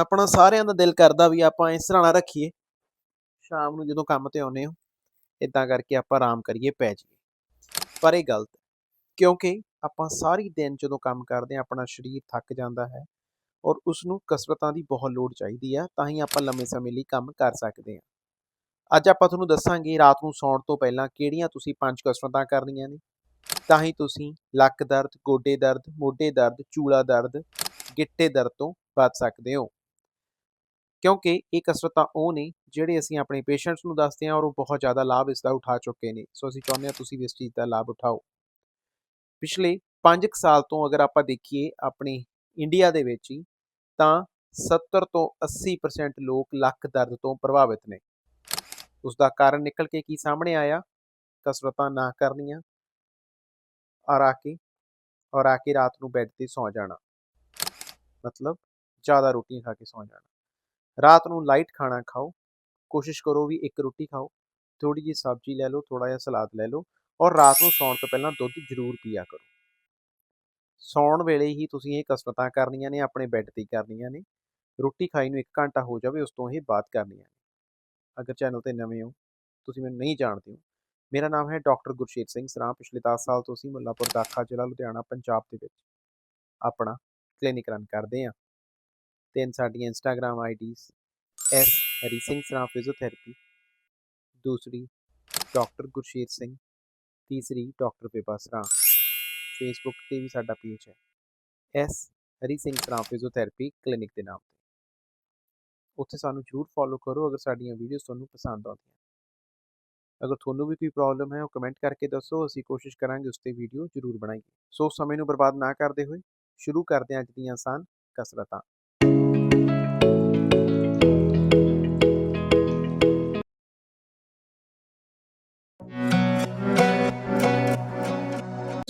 ਆਪਣਾ ਸਾਰਿਆਂ ਦਾ ਦਿਲ ਕਰਦਾ ਵੀ ਆਪਾਂ ਇਸ ਸਰਾਣਾ ਰੱਖੀਏ। ਸ਼ਾਮ ਨੂੰ ਜਦੋਂ ਕੰਮ ਤੇ ਆਉਨੇ ਹੋ ਇਦਾਂ ਕਰਕੇ ਆਪਾਂ ਆਰਾਮ ਕਰੀਏ, ਪੈ ਜਾਈਏ। ਪਰ ਇਹ ਗਲਤ ਕਿਉਂਕਿ ਆਪਾਂ ਸਾਰੀ ਦਿਨ ਜਦੋਂ ਕੰਮ ਕਰਦੇ ਹਾਂ, ਆਪਣਾ ਸਰੀਰ ਥੱਕ ਜਾਂਦਾ ਹੈ ਔਰ ਉਸ ਨੂੰ ਕਸਰਤਾਂ ਦੀ ਬਹੁਤ ਲੋੜ ਚਾਹੀਦੀ ਆ, ਤਾਂ ਹੀ ਆਪਾਂ ਲੰਮੇ ਸਮੇਂ ਲਈ ਕੰਮ ਕਰ ਸਕਦੇ ਹਾਂ। ਅੱਜ ਆਪਾਂ ਤੁਹਾਨੂੰ ਦੱਸਾਂਗੇ ਰਾਤ ਨੂੰ ਸੌਣ ਤੋਂ ਪਹਿਲਾਂ ਕਿਹੜੀਆਂ ਤੁਸੀਂ ਪੰਜ ਕਸਰਤਾਂ ਕਰਨੀਆਂ ਨੇ? ਤਾਂ ਹੀ ਤੁਸੀਂ ਲੱਕ ਦਰਦ, ਗੋਡੇ ਦਰਦ, ਮੋਢੇ ਦਰਦ, ਚੂਲਾ ਦਰਦ, ਗਿੱਟੇ ਦਰਦ ਤੋਂ ਬਚ ਸਕਦੇ ਹੋ। ਕਿਉਂਕਿ ਇਹ ਕਸਰਤਾਂ ਉਹ ਨੇ ਜਿਹੜੇ ਅਸੀਂ ਆਪਣੇ ਪੇਸ਼ੈਂਟਸ ਨੂੰ ਦੱਸਦੇ ਹਾਂ ਔਰ ਉਹ ਬਹੁਤ ਜ਼ਿਆਦਾ ਲਾਭ ਇਸ ਦਾ ਉਠਾ ਚੁੱਕੇ ਨੇ। ਸੋ ਅਸੀਂ ਚਾਹੁੰਦੇ ਹਾਂ ਤੁਸੀਂ ਵੀ ਇਸ ਚੀਜ਼ ਦਾ ਲਾਭ ਉਠਾਓ। ਪਿਛਲੇ 5 ਸਾਲ ਤੋਂ ਅਗਰ ਆਪਾਂ ਦੇਖੀਏ ਆਪਣੇ ਇੰਡੀਆ ਦੇ ਵਿੱਚ ਹੀ ਤਾਂ 70 ਤੋਂ 80% ਲੋਕ ਲੱਕ ਦਰਦ ਤੋਂ ਪ੍ਰਭਾਵਿਤ ਨੇ। ਉਸ ਦਾ ਕਾਰਨ ਨਿਕਲ ਕੇ ਕੀ ਸਾਹਮਣੇ ਆਇਆ? ਕਸਰਤਾਂ ਨਾ ਕਰਨੀਆਂ। ਔਰ ਆ ਕੇ, ਔਰ ਆ ਕੇ ਰਾਤ ਨੂੰ ਬੈੱਡ ਤੇ ਸੌ ਜਾਣਾ। ਮਤਲਬ ਜ਼ਿਆਦਾ ਰੋਟੀਆਂ ਖਾ ਕੇ ਸੌ ਜਾਣਾ। ਰਾਤ ਨੂੰ ਲਾਈਟ ਖਾਣਾ ਖਾਓ, ਕੋਸ਼ਿਸ਼ ਕਰੋ ਵੀ ਇੱਕ ਰੋਟੀ ਖਾਓ ਥੋੜੀ ਜਿਹੀ ਸਬਜ਼ੀ ਲੈ ਲਓ ਥੋੜਾ ਜਿਹਾ ਸਲਾਦ ਲੈ ਲਓ ਔਰ ਰਾਤ ਨੂੰ ਸੌਣ ਤੋਂ ਪਹਿਲਾਂ ਦੁੱਧ ਜ਼ਰੂਰ ਪੀਆ ਕਰੋ। ਸੌਣ ਵੇਲੇ ਹੀ ਤੁਸੀਂ ਇਹ ਕਸਰਤਾਂ ਕਰਨੀਆਂ ਨੇ, ਆਪਣੇ ਬੈੱਡ ਤੇ ਕਰਨੀਆਂ ਨੇ, ਰੋਟੀ ਖਾਈ ਨੂੰ 1 ਘੰਟਾ ਹੋ ਜਾਵੇ, ਉਸ ਤੋਂ ਇਹ ਬਾਅਦ ਕਰਨੀਆਂ ਨੇ। ਅਗਰ ਚੈਨਲ ਤੇ ਨਵੇਂ ਹੋ, ਤੁਸੀਂ ਮੈਨੂੰ ਨਹੀਂ ਜਾਣਦੇ ਹੋ, ਮੇਰਾ ਨਾਮ ਹੈ ਡਾਕਟਰ ਗੁਰਸ਼ੇਰ ਸਿੰਘ ਸਰਾਂ, ਪਿਛਲੇ 10 ਸਾਲ ਤੋਂ ਅਸੀਂ ਮੁੱਲਾਪੁਰ ਦਾਖਾ ਜ਼ਿਲ੍ਹਾ ਲੁਧਿਆਣਾ, ਪੰਜਾਬ ਦੇ ਵਿੱਚ ਆਪਣਾ ਕਲੀਨਿਕ ਰਨ ਕਰਦੇ ਹਾਂ। ਤਿੰਨ ਸਾਡੀਆਂ Instagram IDs S Hari Singh Sran physiotherapy, ਦੂਸਰੀ ਡਾਕਟਰ ਗੁਰਸ਼ੇਰ ਸਿੰਘ, ਤੀਸਰੀ ਡਾਕਟਰ ਵਿਭਾ ਸਰਾਂ ਫੇਸਬੁੱਕ ਤੇ ਵੀ ਸਾਡਾ ਪੇਜ ਹੈ S Hari Singh Sran physiotherapy clinic ਦੇ ਨਾਮ ਤੇ। ਉੱਥੇ ਸਾਨੂੰ ਜਰੂਰ ਫੋਲੋ ਕਰੋ ਅਗਰ ਸਾਡੀਆਂ ਵੀਡੀਓਜ਼ ਤੁਹਾਨੂੰ ਪਸੰਦ ਆਉਂਦੀਆਂ। ਅਗਰ ਤੁਹਾਨੂੰ ਵੀ ਕੋਈ ਪ੍ਰੋਬਲਮ ਹੈ ਉਹ ਕਮੈਂਟ ਕਰਕੇ ਦੱਸੋ, ਅਸੀਂ ਕੋਸ਼ਿਸ਼ ਕਰਾਂਗੇ ਉਸ ਤੇ ਵੀਡੀਓ ਜ਼ਰੂਰ ਬਣਾਈਏ। ਸੋ ਸਮੇਂ ਨੂੰ ਬਰਬਾਦ ਨਾ ਕਰਦੇ ਹੋਏ ਸ਼ੁਰੂ ਕਰਦੇ ਹਾਂ ਅੱਜ ਦੀਆਂ ਆਸਾਨ ਕਸਰਤਾਂ।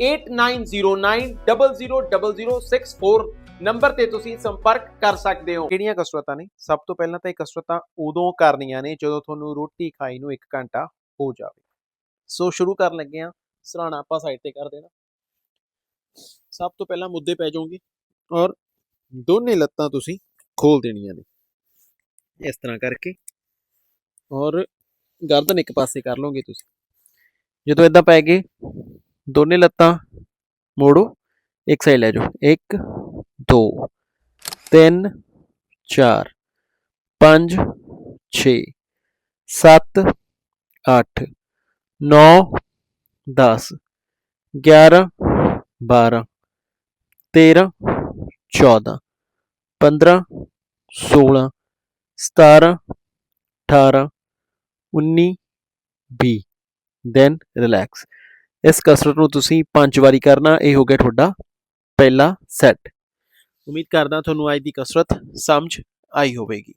8909000064 ਨੰਬਰ ਤੇ ਤੁਸੀਂ ਸੰਪਰਕ ਕਰ ਸਕਦੇ ਹੋ। ਕਿਹੜੀਆਂ ਕਸਰਤਾਂ ਨੇ? ਸਭ ਤੋਂ ਪਹਿਲਾਂ ਤਾਂ ਇਹ ਕਸਰਤਾਂ ਉਦੋਂ ਕਰਨੀਆਂ ਨੇ ਜਦੋਂ ਤੁਹਾਨੂੰ ਰੋਟੀ ਖਾਈ ਨੂੰ 1 ਘੰਟਾ ਹੋ ਜਾਵੇ। ਸੋ ਸ਼ੁਰੂ ਕਰਨ ਲੱਗੇ ਆ ਸਰਾਣਾ ਆਪਾਂ ਸਾਈਡ ਤੇ ਕਰ ਦੇਣਾ। ਸਭ ਤੋਂ ਪਹਿਲਾਂ ਮੁੱਦੇ ਪੈ ਜਾਓਗੇ ਔਰ ਦੋਨੇ ਲੱਤਾਂ ਤੁਸੀਂ ਖੋਲ ਦੇਣੀਆਂ ਨੇ। ਇਸ ਤਰ੍ਹਾਂ ਕਰਕੇ ਔਰ ਗਰਦਨ ਇੱਕ ਪਾਸੇ ਕਰ ਲਓਗੇ ਤੁਸੀਂ। ਜਦੋਂ ਇਦਾਂ ਪੈ ਗਏ ਦੋਨੇ ਲੱਤਾਂ ਮੋੜੋ ਇੱਕ ਸਾਈਡ ਲੈ ਜਾਓ 1 2 3 4 5 6 7 8 9 10 11 12 13 14 15 16 17 18 19 20 ਦੈਨ ਰਿਲੈਕਸ ਇਸ ਕਸਰਤ ਨੂੰ ਤੁਸੀਂ ਪੰਜ ਵਾਰੀ ਕਰਨਾ, ਇਹ ਹੋ ਗਿਆ ਤੁਹਾਡਾ ਪਹਿਲਾ ਸੈੱਟ ਉਮੀਦ ਕਰਦਾ ਤੁਹਾਨੂੰ ਅੱਜ ਦੀ ਕਸਰਤ ਸਮਝ ਆਈ ਹੋਵੇਗੀ।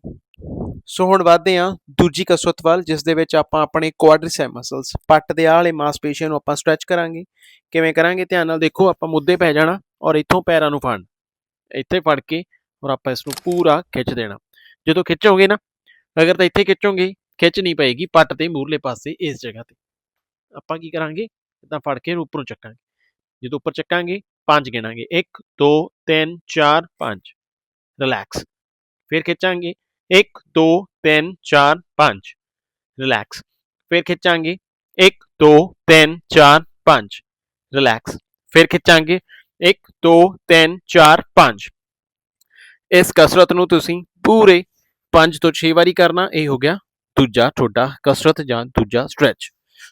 ਸੋ ਹੁਣ ਵਧਦੇ ਹਾਂ ਦੂਜੀ ਕਸਰਤ ਵੱਲ, ਜਿਸ ਦੇ ਵਿੱਚ ਆਪਾਂ ਆਪਣੇ ਕੁਆਡ੍ਰਿਸੈਪ ਮਸਲਸ ਪੱਟ ਦੇ ਆਹ ਵਾਲੇ ਮਾਸਪੇਸ਼ੀਆਂ ਨੂੰ ਆਪਾਂ ਸਟ੍ਰੈਚ ਕਰਾਂਗੇ। ਕਿਵੇਂ ਕਰਾਂਗੇ? ਧਿਆਨ ਨਾਲ ਦੇਖੋ, ਆਪਾਂ ਮੁੱਦੇ ਪੈ ਜਾਣਾ ਔਰ ਇੱਥੋਂ ਪੈਰਾਂ ਨੂੰ ਫੜਨ। ਇੱਥੇ ਫੜ ਕੇ ਔਰ ਆਪਾਂ ਇਸ ਨੂੰ ਪੂਰਾ ਖਿੱਚ ਦੇਣਾ। ਜਦੋਂ ਖਿੱਚੋਗੇ ਨਾ, ਅਗਰ ਤਾਂ ਇੱਥੇ ਖਿੱਚੋਗੇ, ਖਿੱਚ ਨਹੀਂ ਪਏਗੀ, ਪੱਟ ਦੇ ਮੂਰਲੇ ਪਾਸੇ ਇਸ ਜਗ੍ਹਾ ਤੇ। ਆਪਾਂ ਕੀ ਕਰਾਂਗੇ? ਇਦਾਂ ਫੜ ਕੇ ਉੱਪਰੋਂ ਚੱਕਾਂਗੇ। ਜਦੋਂ ਉੱਪਰ ਚੱਕਾਂਗੇ, ਪੰਜ ਗਿਣਾਂਗੇ। 1 2 3 4 5 ਰਿਲੈਕਸ। ਫਿਰ ਖਿੱਚਾਂਗੇ। 1 2 3 4 5 ਰਿਲੈਕਸ। ਫਿਰ ਖਿੱਚਾਂਗੇ। 1 2 3 4 5 ਰਿਲੈਕਸ। ਫਿਰ ਖਿੱਚਾਂਗੇ। 1 2 3 4 5 ਇਸ ਕਸਰਤ ਨੂੰ ਤੁਸੀਂ ਪੂਰੇ 5 ਤੋਂ 6 ਵਾਰੀ ਕਰਨਾ, ਇਹ ਹੋ ਗਿਆ ਦੂਜਾ ਤੁਹਾਡਾ ਕਸਰਤ ਜਾਂ ਦੂਜਾ ਸਟ੍ਰੈਚ।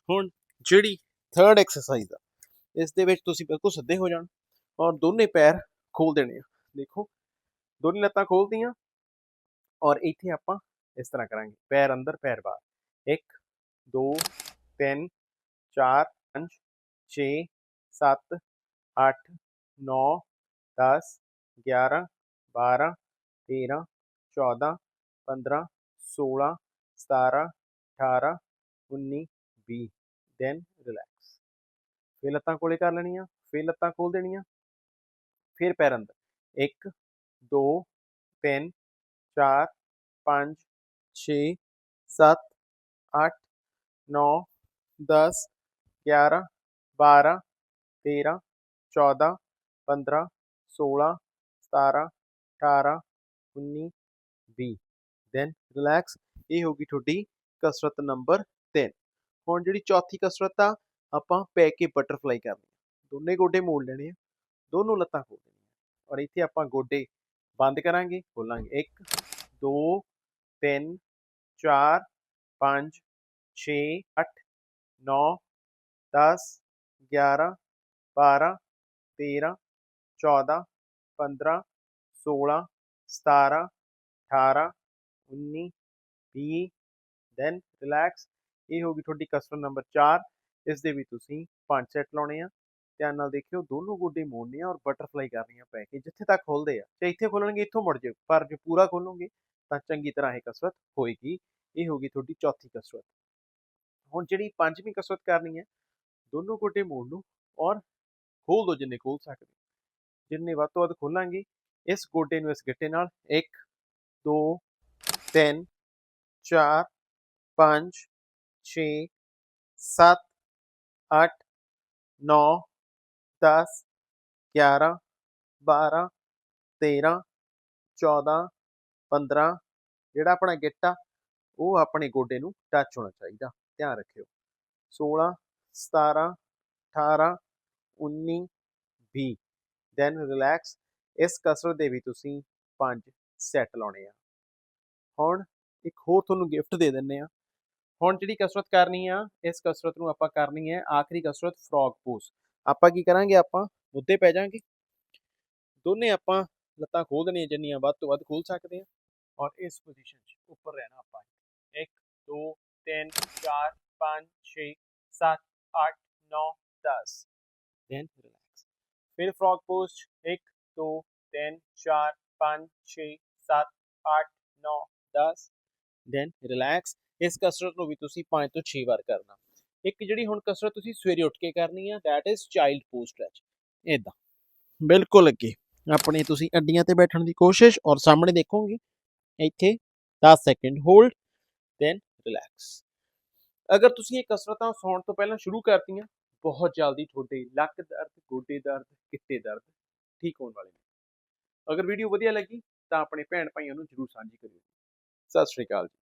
ਹੁਣ ਜਿਹੜੀ ਥਰਡ ਐਕਸਰਸਾਈਜ਼ ਆ ਇਸ ਦੇ ਵਿੱਚ ਤੁਸੀਂ ਬਿਲਕੁਲ ਸਿੱਧੇ ਹੋ ਜਾਣ ਔਰ ਦੋਨੇ ਪੈਰ ਖੋਲ ਦੇਣੇ ਆ। ਦੇਖੋ, ਦੋਨੇ ਲੱਤਾਂ ਖੋਲਦੀਆਂ ਔਰ ਇੱਥੇ ਆਪਾਂ ਇਸ ਤਰ੍ਹਾਂ ਕਰਾਂਗੇ। ਪੈਰ ਅੰਦਰ, ਪੈਰ ਬਾਹਰ। 1 2 3 4 5 6 7 8 9 10 11 12 13 14 15 16 17 18 19 20 ਦੈਨ ਰਿਲੈਕਸ ਫਿਰ ਲੱਤਾਂ ਕੋਲੇ ਕਰ ਲੈਣੀਆਂ ਫਿਰ ਲੱਤਾਂ ਖੋਲ ਦੇਣੀਆਂ ਫਿਰ ਪੈਰ ਅੰਦਰ 1 2 3 4 5 6 7 8 9 10 11 12 13 14 15 16 17 18 19 20 ਦੈਨ ਰਿਲੈਕਸ ਇਹ ਹੋ ਗਈ ਤੁਹਾਡੀ ਕਸਰਤ ਨੰਬਰ 3 ਹੁਣ ਜਿਹੜੀ ਚੌਥੀ ਕਸਰਤ ਆ ਆਪਾਂ ਪੈ ਕੇ ਬਟਰਫਲਾਈ ਕਰਨੀ ਆ ਦੋਨੇ ਗੋਡੇ ਮੋੜ ਲੈਣੇ ਆ, ਦੋਨੋਂ ਲੱਤਾਂ ਖੋਲ ਦੇਣੀਆਂ ਔਰ ਇੱਥੇ ਆਪਾਂ ਗੋਡੇ ਬੰਦ ਕਰਾਂਗੇ, ਖੋਲਾਂਗੇ। 1 2 3 4 5 6 8 9 10 11 12 13 14 15 16 17 18 19 20 ਦੈਨ ਰਿਲੈਕਸ ਇਹ ਹੋ ਗਈ ਤੁਹਾਡੀ ਕਸਰਤ ਨੰਬਰ 4 ਇਸ ਦੇ ਵੀ ਤੁਸੀਂ ਪੰਜ ਸੈੱਟ ਲਾਉਣੇ ਆ। ਧਿਆਨ ਨਾਲ ਦੇਖਿਓ ਦੋਨੋਂ ਗੋਡੇ ਮੋੜਨੇ ਆ ਔਰ ਬਟਰਫਲਾਈ ਕਰਨੀ ਆ ਪੈ ਕੇ ਜਿੱਥੇ ਤੱਕ ਖੋਲਦੇ ਆ। ਤੇ ਇੱਥੇ ਖੋਲਣਗੇ, ਇੱਥੋਂ ਮੁੜ ਜਾਓ ਪਰ ਜੇ ਪੂਰਾ ਖੋਲੋਗੇ ਤਾਂ ਚੰਗੀ ਤਰ੍ਹਾਂ ਇਹ ਕਸਰਤ ਹੋਏਗੀ। ਇਹ ਹੋ ਗਈ ਤੁਹਾਡੀ ਚੌਥੀ ਕਸਰਤ। ਹੁਣ ਜਿਹੜੀ ਪੰਜਵੀਂ ਕਸਰਤ ਕਰਨੀ ਹੈ, ਦੋਨੋਂ ਗੋਡੇ ਮੋੜ ਲਓ ਔਰ ਖੋਲ ਦੋ ਜਿੰਨੇ ਖੋਲ ਸਕਦੇ ਜਿੰਨੇ ਵੱਧ ਤੋਂ ਵੱਧ ਖੋਲਾਂਗੇ, ਇਸ ਗੋਡੇ ਨੂੰ ਇਸ ਗਿੱਟੇ ਨਾਲ 1 2 3 4 5 6 7 8 9 10 11 12 13 14 15 ਜਿਹੜਾ ਆਪਣਾ ਗਿੱਟ ਆ, ਉਹ ਆਪਣੇ ਗੋਡੇ ਨੂੰ ਟੱਚ ਹੋਣਾ ਚਾਹੀਦਾ, ਧਿਆਨ ਰੱਖਿਓ। 16 17 18 19 20 ਦੈਨ ਰਿਲੈਕਸ ਇਸ ਕਸਰਤ ਦੇ ਵੀ ਤੁਸੀਂ ਪੰਜ ਸੈੱਟ ਲਾਉਣੇ ਆ। ਹੁਣ ਇੱਕ ਹੋਰ ਤੁਹਾਨੂੰ ਗਿਫਟ ਦੇ ਦਿੰਨੇ ਆ। ਹੁਣ ਜਿਹੜੀ ਕਸਰਤ ਕਰਨੀ ਆ, ਇਸ ਕਸਰਤ ਨੂੰ ਆਪਾਂ ਕਰਨੀ ਹੈ ਆਖਰੀ ਕਸਰਤ ਫਰੋਗ ਪੋਜ਼ ਆਪਾਂ ਕੀ ਕਰਾਂਗੇ ਆਪਾਂ? ਮੁੱਦੇ ਪੈ ਜਾਾਂਗੇ ਦੋਨੇ ਆਪਾਂ ਲੱਤਾਂ ਖੋਲ ਦੇਣੀਆਂ ਜਿੰਨੀਆਂ ਵੱਧ ਤੋਂ ਵੱਧ ਖੋਲ ਸਕਦੇ ਆ ਔਰ ਇਸ ਪੋਜੀਸ਼ਨ 'ਚ ਉੱਪਰ ਰਹਿਣਾ ਆਪਾਂ। 1 2 3 4 5 6 7 8 9 10 ਦੈਨ ਰਿਲੈਕਸ ਫਿਰ ਫਰੋਗ ਪੋਜ਼ 1 2 3 4 5 6 7 8 9 10 ਦੈਨ ਰਿਲੈਕਸ ਇਸ ਕਸਰਤ ਨੂੰ ਵੀ ਤੁਸੀਂ 5 ਤੋਂ 6 ਵਾਰ ਕਰਨਾ। ਇੱਕ ਜਿਹੜੀ ਹੁਣ ਕਸਰਤ ਤੁਸੀਂ ਸਵੇਰੇ ਉੱਠ ਕੇ ਕਰਨੀ ਆ that is child pose stretch ਇਦਾਂ ਬਿਲਕੁਲ ਅੱਗੇ। ਆਪਣੇ ਤੁਸੀਂ ਅੱਡੀਆਂ ਤੇ ਬੈਠਣ ਦੀ ਕੋਸ਼ਿਸ਼ ਔਰ ਸਾਹਮਣੇ ਦੇਖੋਗੇ। ਇੱਥੇ 10 ਸੈਕਿੰਡ ਹੋਲਡ ਦੈਨ ਰਿਲੈਕਸ ਅਗਰ ਤੁਸੀਂ ਇਹ ਕਸਰਤਾਂ ਸੌਣ ਤੋਂ ਪਹਿਲਾਂ ਸ਼ੁਰੂ ਕਰਤੀਆਂ, ਬਹੁਤ ਜਲਦੀ ਤੁਹਾਡੇ ਲੱਕ ਦਰਦ, ਗੋਡੇ ਦਰਦ ਕਿੱਤੇ ਦਰਦ ਠੀਕ ਹੋਣ ਵਾਲੇ ਨੇ। ਅਗਰ ਵੀਡੀਓ ਵਧੀਆ ਲੱਗੀ ਤਾਂ ਆਪਣੇ ਭੈਣ ਭਾਈਆਂ ਨੂੰ ਜਰੂਰ ਸਾਂਝੀ ਕਰਿਓ। ਸਤਿ ਸ਼੍ਰੀ ਅਕਾਲ ਜੀ।